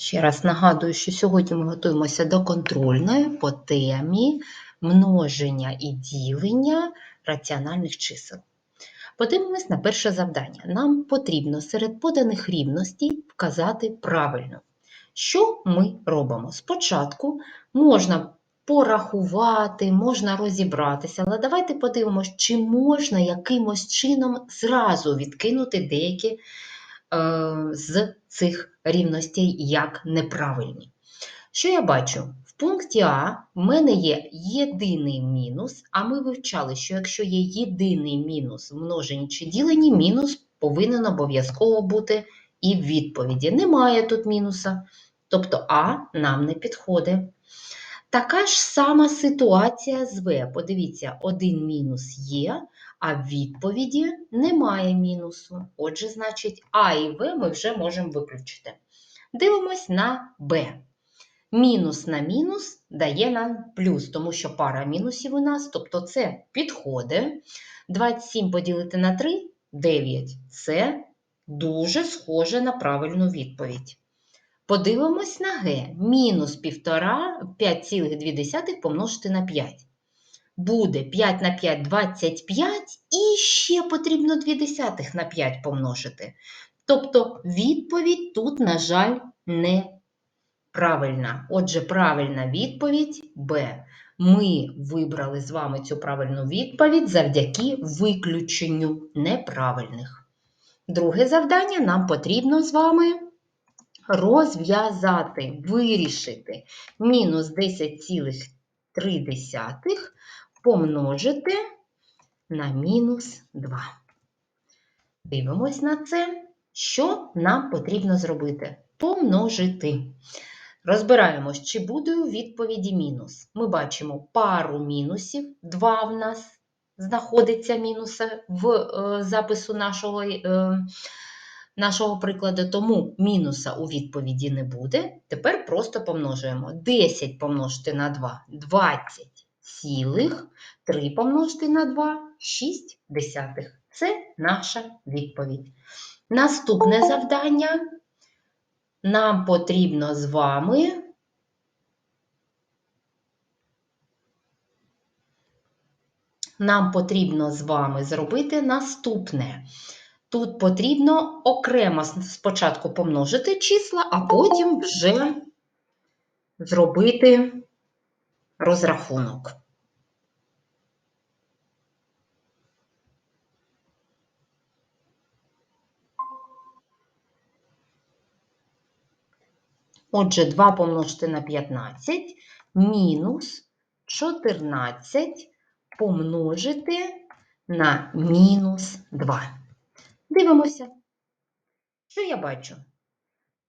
Ще раз нагадую, що сьогодні ми готуємося до контрольної по темі множення і ділення раціональних чисел. Подивимось на перше завдання. Нам потрібно серед поданих рівностей вказати правильно. Що ми робимо? Спочатку можна порахувати, можна розібратися, але давайте подивимось, чи можна якимось чином зразу відкинути деякі з цих рівностей як неправильні. Що я бачу? В пункті А в мене є єдиний мінус, а ми вивчали, що якщо є єдиний мінус в множенні чи діленні, мінус повинен обов'язково бути і в відповіді. Немає тут мінуса, тобто А нам не підходить. Така ж сама ситуація з В. Подивіться, один мінус є, а в відповіді немає мінусу. Отже, значить, А і В ми вже можемо виключити. Дивимось на Б. Мінус на мінус дає нам плюс, тому що пара мінусів у нас, тобто це підходить. 27 поділити на 3 9. Це дуже схоже на правильну відповідь. Подивимось на Г. Мінус 1,5, 5,2 помножити на 5. Буде 5 на 5 25 і ще потрібно 2 десятих на 5 помножити. Тобто відповідь тут, на жаль, не правильна. Отже, правильна відповідь Б. Ми вибрали з вами цю правильну відповідь завдяки виключенню неправильних. Друге завдання нам потрібно з вами розв'язати, вирішити мінус 10,3 помножити на мінус 2. Дивимось на це. Що нам потрібно зробити? Помножити. Розбираємось, чи буде у відповіді мінус. Ми бачимо пару мінусів, два в нас знаходиться мінуса в е, запису нашого, е, нашого прикладу, тому мінуса у відповіді не буде. Тепер просто помножуємо 10 помножити на 2 20 цілих, 3 помножити на 2 6 десятих. Це наша відповідь. Наступне завдання. Нам потрібно з вами нам потрібно з вами зробити наступне. Тут потрібно окремо спочатку помножити числа, а потім вже зробити розрахунок. Отже, 2 помножити на 15 мінус 14 помножити на мінус 2. Дивимося. Що я бачу?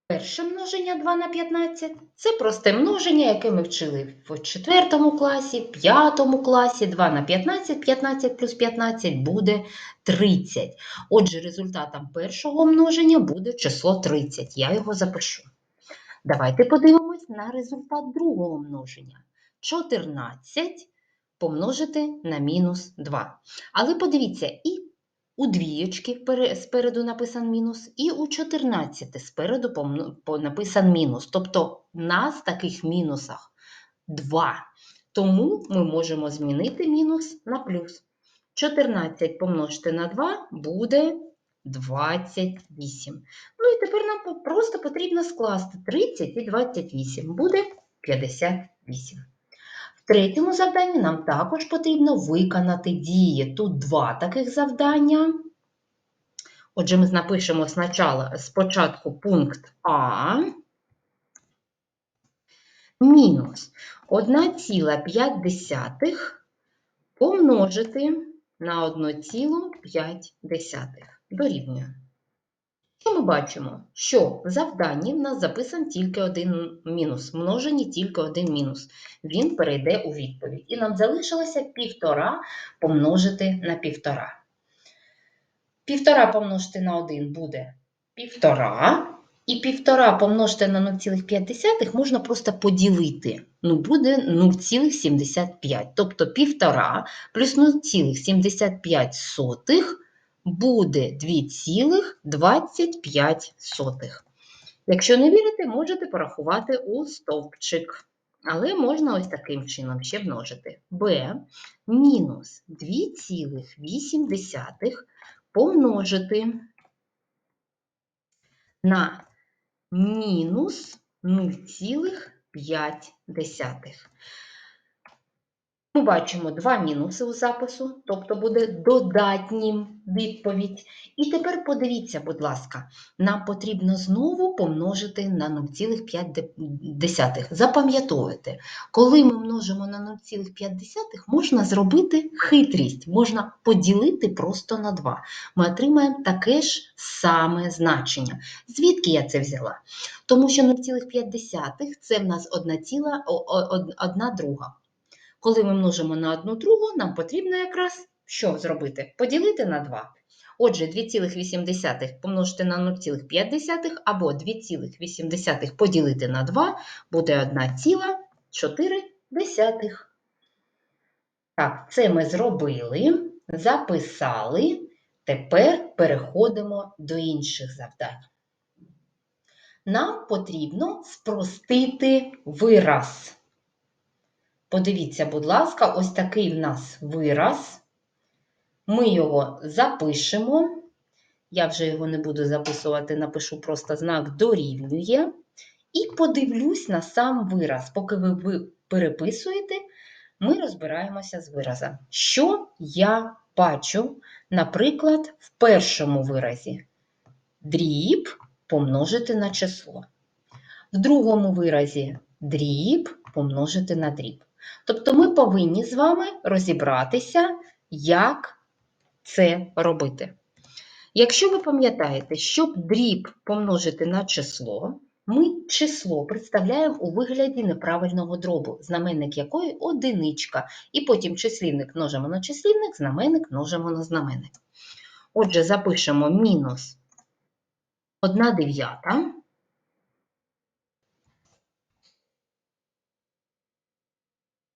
Перше множення 2 на 15 це просте множення, яке ми вчили в 4 класі, 5 класі, 2 на 15, 15 плюс 15 буде 30. Отже, результатом першого множення буде число 30. Я його запишу. Давайте подивимось на результат другого множення. 14 помножити на мінус 2. Але подивіться, і у двієчки спереду написан мінус, і у 14 спереду написан мінус. Тобто в нас в таких мінусах 2. Тому ми можемо змінити мінус на плюс. 14 помножити на 2 буде 28. Ну і тепер просто потрібно скласти 30 і 28, буде 58. В третьому завданні нам також потрібно виконати дії. Тут два таких завдання. Отже, ми напишемо спочатку пункт А. Мінус 1,5 помножити на 1,5 дорівнює. Що ми бачимо? Що в завданні в нас записан тільки один мінус, множені тільки один мінус. Він перейде у відповідь. І нам залишилося півтора помножити на півтора. Півтора помножити на 1 буде півтора. І півтора помножити на 0,5 можна просто поділити. Ну, буде 0,75. Тобто півтора плюс 0,75 буде 2,25. Якщо не вірите, можете порахувати у стовпчик. Але можна ось таким чином ще множити. b мінус 2,8 помножити на мінус 0,5. Ми бачимо два мінуси у запису, тобто буде додатнім відповідь. І тепер подивіться, будь ласка, нам потрібно знову помножити на 0,5. Запам'ятовуйте, коли ми множимо на 0,5, можна зробити хитрість, можна поділити просто на 2. Ми отримаємо таке ж саме значення. Звідки я це взяла? Тому що 0,5 це в нас 1 ціла, о- о- одна друга. Коли ми множимо на одну другу, нам потрібно якраз що зробити? Поділити на 2. Отже, 2,8 помножити на 0,5 або 2,8 поділити на 2 буде 1,4. Так, це ми зробили, записали. Тепер переходимо до інших завдань. Нам потрібно спростити вираз. Подивіться, будь ласка, ось такий в нас вираз. Ми його запишемо. Я вже його не буду записувати, напишу просто знак дорівнює. І подивлюсь на сам вираз. Поки ви, переписуєте, ми розбираємося з виразом. Що я бачу, наприклад, в першому виразі? Дріб помножити на число. В другому виразі дріб помножити на дріб. Тобто ми повинні з вами розібратися, як це робити. Якщо ви пам'ятаєте, щоб дріб помножити на число, ми число представляємо у вигляді неправильного дробу, знаменник якої одиничка, і потім числівник множимо на числівник, знаменник множимо на знаменник. Отже, запишемо мінус 1 дев'ята.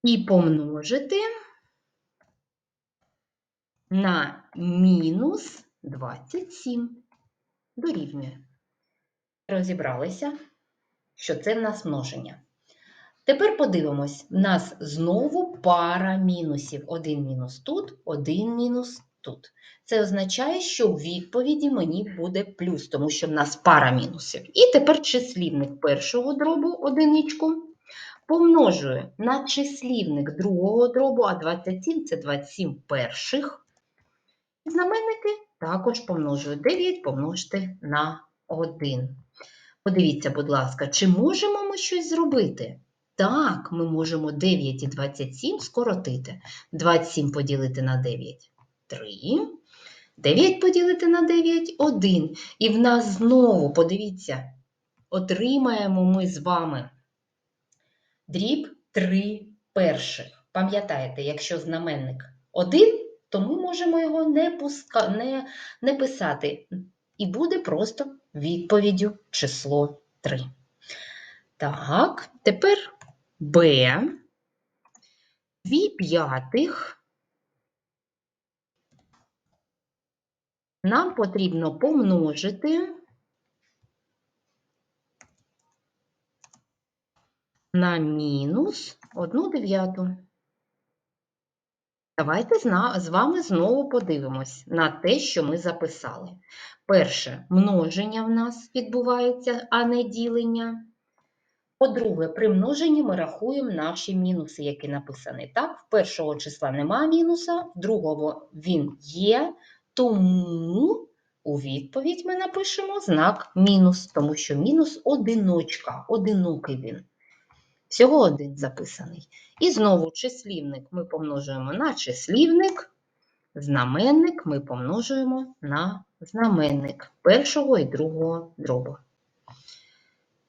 І помножити на мінус 27 дорівнює. Розібралися, що це в нас множення. Тепер подивимось, в нас знову пара мінусів. Один мінус тут, один мінус тут. Це означає, що в відповіді мені буде плюс, тому що в нас пара мінусів. І тепер числівник першого дробу одиничку помножую на числівник другого дробу, а 27 це 27 перших. Знаменники також помножую 9 помножити на 1. Подивіться, будь ласка, чи можемо ми щось зробити? Так, ми можемо 9 і 27 скоротити. 27 поділити на 9 – 3. 9 поділити на 9 – 1. І в нас знову, подивіться, отримаємо ми з вами дріб 3 перших. Пам'ятаєте, якщо знаменник 1, то ми можемо його не, пуска... не, не писати. І буде просто відповіддю число 3. Так, тепер b. 2 п'ятих нам потрібно помножити на мінус 1 дев'яту. Давайте з вами знову подивимось на те, що ми записали. Перше, множення в нас відбувається, а не ділення. По-друге, при множенні ми рахуємо наші мінуси, які написані. Так, в першого числа немає мінуса, в другого він є, тому у відповідь ми напишемо знак мінус, тому що мінус одиночка, одинокий він. Всього один записаний. І знову числівник ми помножуємо на числівник, знаменник ми помножуємо на знаменник першого і другого дробу.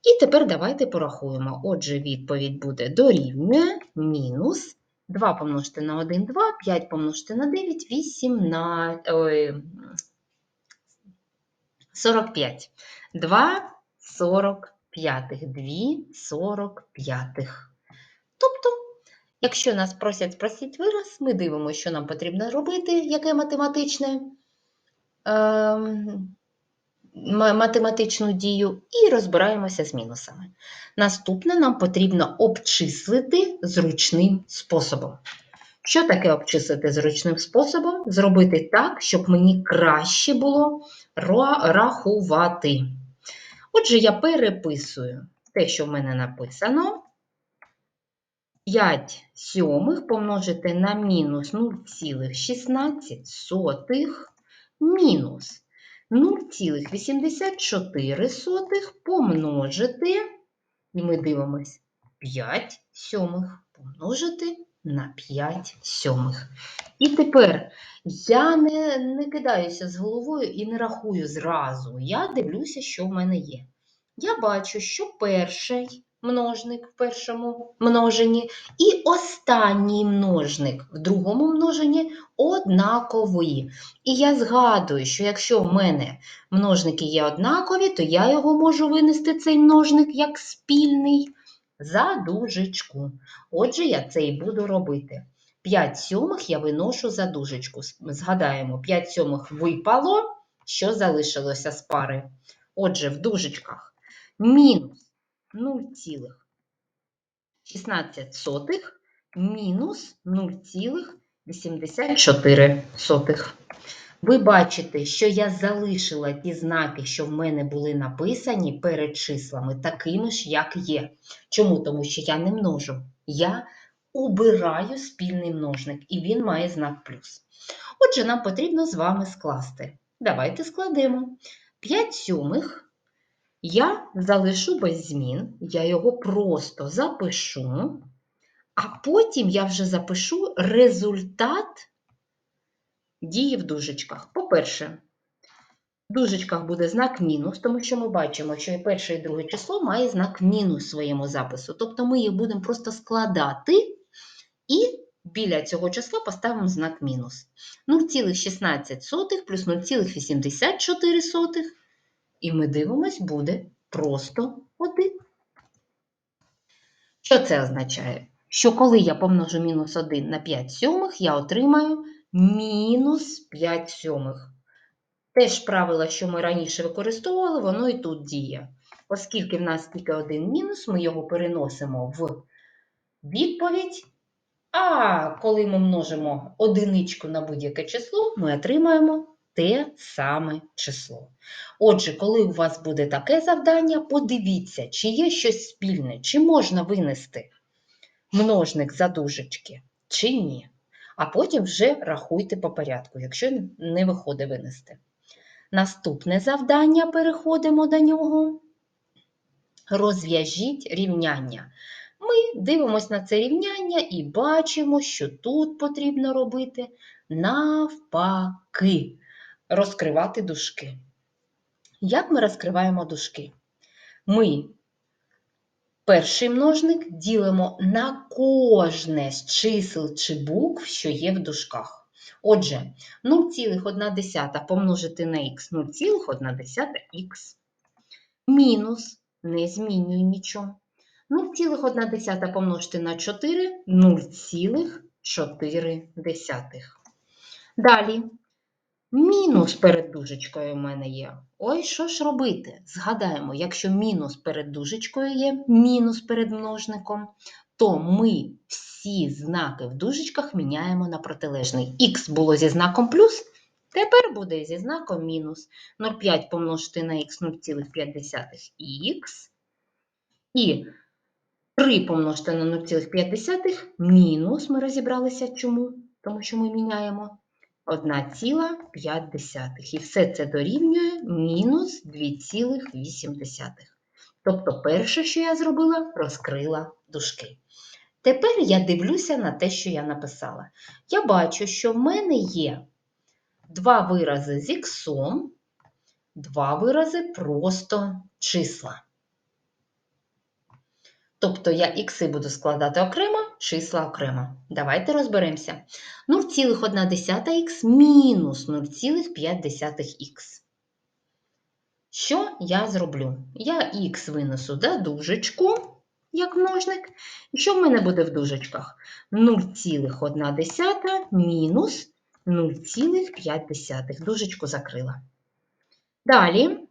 І тепер давайте порахуємо. Отже, відповідь буде дорівнює мінус 2 помножити на 1 – 2, 5 помножити на 9 – 8 на ой, 45. 2 45, 2 45. Тобто, якщо нас просять спросити вираз, ми дивимося, що нам потрібно робити, яке математичне ем, м- математичну дію і розбираємося з мінусами. Наступне нам потрібно обчислити зручним способом. Що таке обчислити зручним способом? Зробити так, щоб мені краще було рахувати. Отже, я переписую те, що в мене написано. 5 сьомих помножити на мінус 0,16 мінус 0,84 помножити, і ми дивимось, 5 сьомих помножити на 5 сьомих. І тепер я не, не кидаюся з головою і не рахую зразу. Я дивлюся, що в мене є. Я бачу, що перший множник в першому множенні і останній множник в другому множенні однакові. І я згадую, що якщо в мене множники є однакові, то я його можу винести цей множник як спільний за дужечку. Отже, я це і буду робити. 5 сьомих я виношу за дужечку. Згадаємо, 5 сьомих випало, що залишилося з пари. Отже, в дужечках мінус 0,16 мінус 0,84. Ви бачите, що я залишила ті знаки, що в мене були написані перед числами, такими ж, як є. Чому? Тому що я не множу. Я убираю спільний множник, і він має знак плюс. Отже, нам потрібно з вами скласти. Давайте складемо. 5 сьомих я залишу без змін, я його просто запишу, а потім я вже запишу результат дії в дужечках. По-перше, в дужечках буде знак мінус, тому що ми бачимо, що і перше, і друге число має знак мінус своєму запису. Тобто ми їх будемо просто складати і біля цього числа поставимо знак мінус. 0,16 плюс 0,84, і ми дивимось, буде просто 1. Що це означає? Що коли я помножу мінус 1 на 5 сьомих, я отримаю мінус 5 сьомих. Теж правило, що ми раніше використовували, воно і тут діє. Оскільки в нас тільки один мінус, ми його переносимо в відповідь. А коли ми множимо одиничку на будь-яке число, ми отримаємо те саме число. Отже, коли у вас буде таке завдання, подивіться, чи є щось спільне, чи можна винести множник за дужечки, чи ні. А потім вже рахуйте по порядку, якщо не виходить винести. Наступне завдання, переходимо до нього. Розв'яжіть рівняння. Ми дивимося на це рівняння і бачимо, що тут потрібно робити навпаки, розкривати дужки. Як ми розкриваємо дужки? Ми перший множник ділимо на кожне з чисел чи букв, що є в дужках. Отже, 0,1 помножити на х 0,1х. Мінус не змінюю нічого. 0,1 помножити на 4 0,4. Далі. Мінус перед дужечкою в мене є. Ой, що ж робити? Згадаємо, якщо мінус перед дужечкою є, мінус перед множником, то ми всі знаки в дужечках міняємо на протилежний. Х було зі знаком плюс, тепер буде зі знаком мінус. 0,5 помножити на х 0,5х. І 3 помножити на 0,5 мінус, ми розібралися чому, тому що ми міняємо 1,5. І все це дорівнює мінус 2,8. Тобто перше, що я зробила, розкрила дужки. Тепер я дивлюся на те, що я написала. Я бачу, що в мене є два вирази з іксом, два вирази просто числа. Тобто я ікси буду складати окремо, числа окремо. Давайте розберемося. 0,1х мінус 0,5х. Що я зроблю? Я х винесу за дужечку, як множник. І що в мене буде в дужечках? 0,1 мінус 0,5. Дужечку закрила. Далі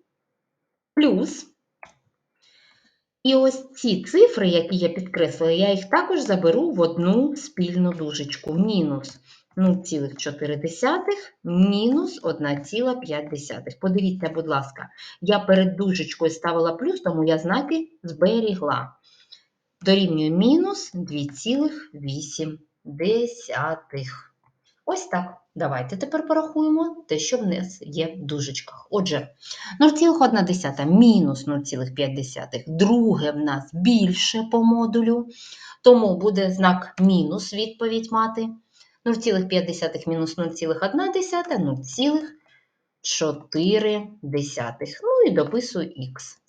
плюс. І ось ці цифри, які я підкреслила, я їх також заберу в одну спільну дужечку. Мінус 0,4, мінус 1,5. Подивіться, будь ласка, я перед дужечкою ставила плюс, тому я знаки зберігла. Дорівнює мінус 2,8. Ось так. Давайте тепер порахуємо те, що в нас є в дужечках. Отже, 0,1 мінус 0,5. Друге в нас більше по модулю, тому буде знак мінус відповідь мати. 0,5 мінус 0,1 0,4. Ну і дописую х.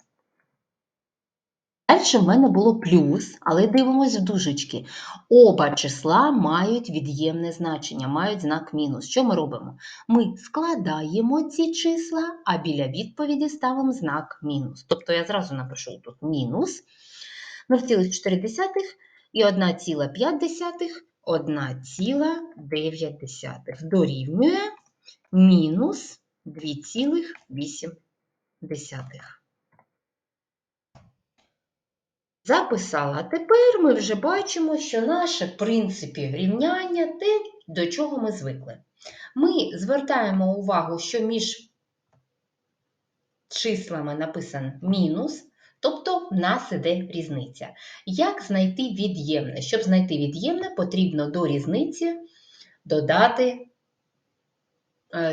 Далі в мене було плюс, але дивимось в дужечки. Оба числа мають від'ємне значення, мають знак мінус. Що ми робимо? Ми складаємо ці числа, а біля відповіді ставимо знак мінус. Тобто я зразу напишу тут мінус 0,4 і 1,5, 1,9 дорівнює мінус 2,8. Записала. А тепер ми вже бачимо, що наше принципі рівняння те, до чого ми звикли. Ми звертаємо увагу, що між числами написано мінус, тобто в нас іде різниця. Як знайти від'ємне? Щоб знайти від'ємне, потрібно до різниці додати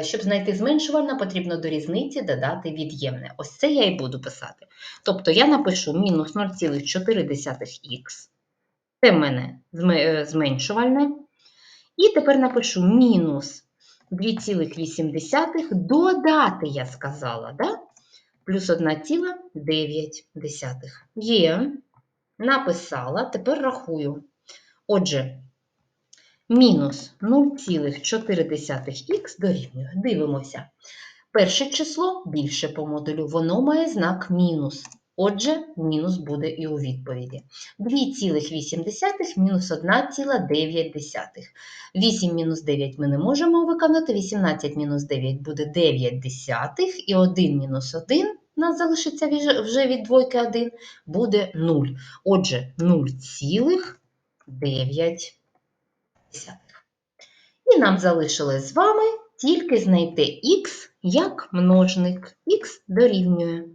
щоб знайти зменшувальне, потрібно до різниці додати від'ємне. Ось це я і буду писати. Тобто я напишу мінус 0,4х, це в мене е, зменшувальне. І тепер напишу мінус 2,8 додати, я сказала, да? плюс 1,9. Є, написала, тепер рахую. Отже, мінус 0,4х дорівнює. Дивимося. Перше число більше по модулю, воно має знак мінус. Отже, мінус буде і у відповіді. 2,8 мінус 1,9. 8 мінус 9 ми не можемо виконати, 18 мінус 9 буде 9 десятих, і 1 мінус 1, нас залишиться вже від двойки 1, буде 0. Отже, 0,9. І нам залишилось з вами тільки знайти х як множник. Х дорівнює.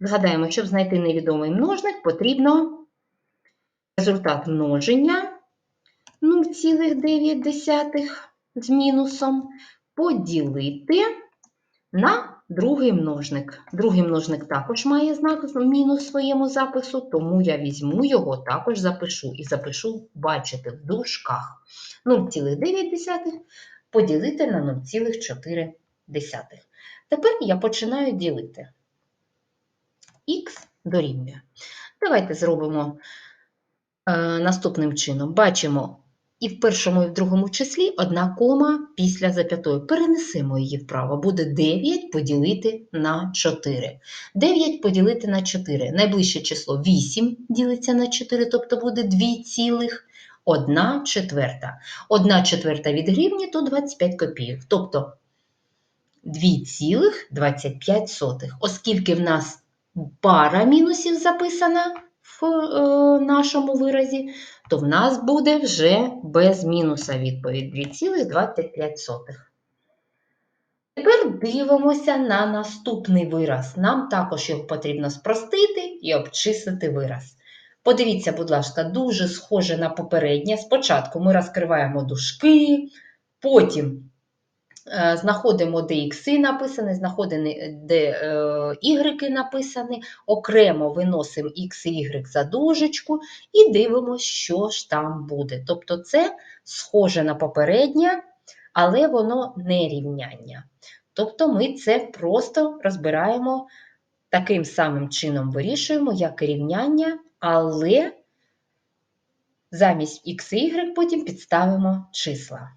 Згадаємо, щоб знайти невідомий множник, потрібно результат множення 0,9 з мінусом поділити на другий множник. Другий множник також має знак мінус в своєму запису, тому я візьму його, також запишу. І запишу, бачите, в дужках 0,9 поділити на 0,4. Тепер я починаю ділити. Х дорівнює. Давайте зробимо е, наступним чином. Бачимо і в першому, і в другому числі одна кома після зап'ятої. Перенесемо її вправо. Буде 9 поділити на 4. 9 поділити на 4. Найближче число 8 ділиться на 4, тобто буде 2 цілих. 1 четверта. 1 четверта від гривні то 25 копійок. Тобто 2,25. Оскільки в нас пара мінусів записана в е, нашому виразі, то в нас буде вже без мінуса відповідь 2,25. Тепер дивимося на наступний вираз. Нам також його потрібно спростити і обчислити вираз. Подивіться, будь ласка, дуже схоже на попереднє. Спочатку ми розкриваємо дужки, потім знаходимо, де ікси написані, знаходимо, де е, ігреки написані, окремо виносимо х і y за дужечку і дивимося, що ж там буде. Тобто це схоже на попереднє, але воно не рівняння. Тобто ми це просто розбираємо таким самим чином вирішуємо, як рівняння, але замість х і y потім підставимо числа.